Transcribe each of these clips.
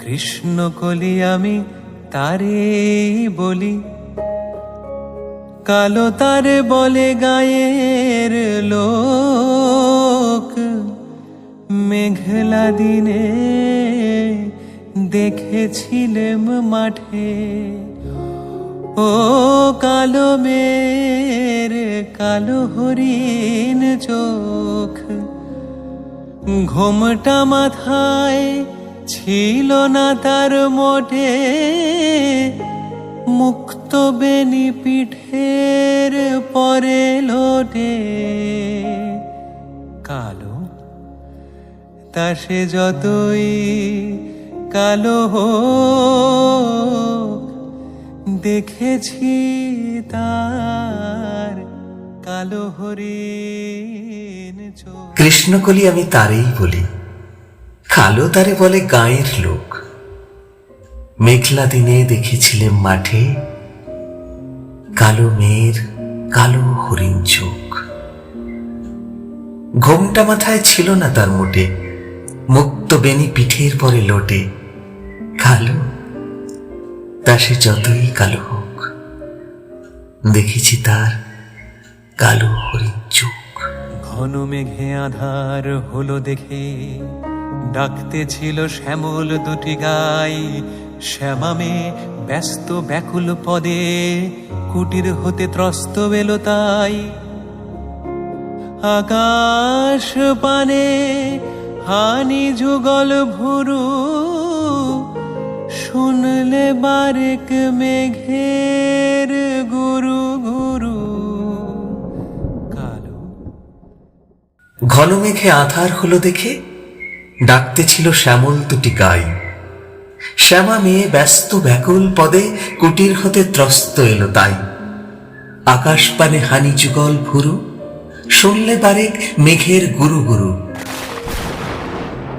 কৃষ্ণ কলি আমি তারে বলি। কালো তারে বলে গায়ের লোক, মেঘলা দিনে দেখেছিলেম মাঠে। ও কালো মের কালো হরিণ চোখ, ঘোমটা মাথায় ছিল না তার মোটে মুক্ত বেনি পিঠের পরে লোটে। কালো, তা সে যতই কালো দেখেছি তার কালো হরিণ কৃষ্ণকলি আমি তারেই বলি। কালো তারে বলে গায়ের লোক। মেঘলা দিনে দেখেছিলেন মাঠে কালো মেয়ের কালো হরিণ চোখ। ঘোমটা মাথায় ছিল না তার মোটে, মুক্ত বেনি পিঠের পরে লোটে। কালো, তা সে যতই কালো হোক, দেখেছি তার কালো হরিণ চোখ। ঘন মেঘে আধার হলো দেখে ডাকতে ছিল শ্যামল দুটি গাই। শ্যামামে ব্যস্ত ব্যাকুল পদে কুটির হতে ত্রস্ত বেলো তাই। আকাশ পানে হানি যুগল ভুরু, শুনলে বারেক মেঘের গুরু গুরু। কালো। ঘন মেঘে আধার হলো দেখে ডাকতে ছিল শ্যামল দুটি গাই। শ্যামা মেয়ে ব্যস্ত ব্যাকুল পদে কুটির হতে ত্রস্ত এলো তাই। আকাশ পানে হানি যুগল ভুরু, শুনলে বারেক মেঘের গুরু গুরু।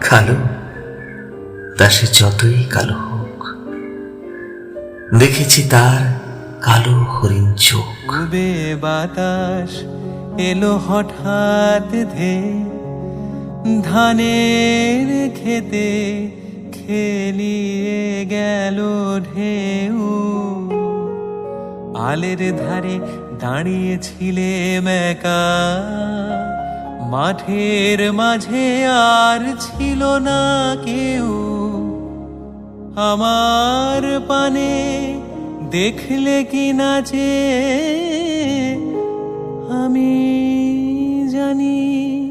কালো তা সে যতই কালো হোক, দেখেছি তার কালো হরিণ চোখ। বাতাস এলো হঠাৎ ধে ধানের খেতে খেলিয়ে গেল ঢেউ। আলের ধারে দাঁড়িয়েছিলে মেকা মাঠের মাঝে আর ছিল না কেউ। আমার পানে দেখলে কি নাচে? আমি জানি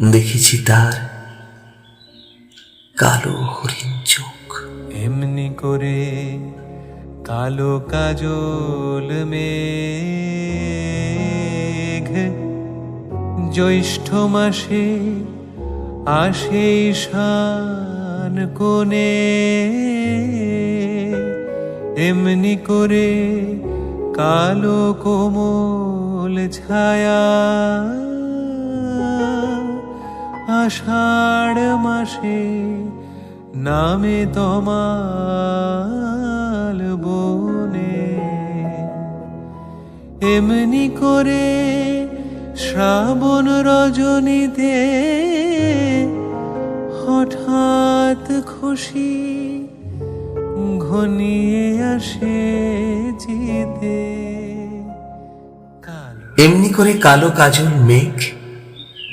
দেখেছি তার কালো হরিণ চোখ। এমনি করে কালো কাজল মেঘ জ্যৈষ্ঠ মাসে আসে শান কোণে। এমনি করে কালো কোমল ছায়া আষাঢ় মাসে নামে তমাল বনে। এমনি করে শ্রাবণ রজনীতে হঠাৎ খুশি ঘনিয়ে আসে জিতে এমনি করে কালো কাজল মেঘ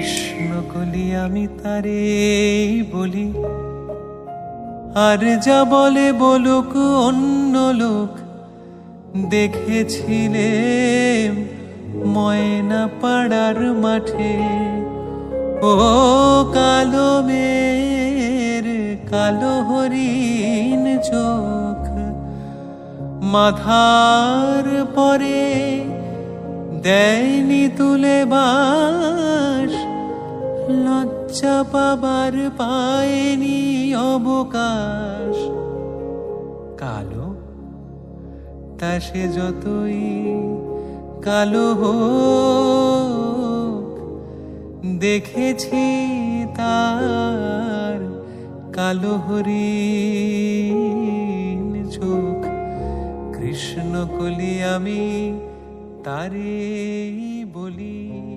কৃষ্ণ কলি আমি তারে বলি। আর যা বলে বলুক অন্য লোক দেখেছিলে ময়না পাড়ার মাঠে। ও কালো মের কালো হরিণ চোখ, মাথার পরে দেয়নি তুলে বাস লজ্জা পাবার পায়নি অবকাশ। কালো, তা সে যতই কালো হোক, দেখেছি তার কালো হরিণ চোখ। কৃষ্ণ কলি আমি তারে বলি।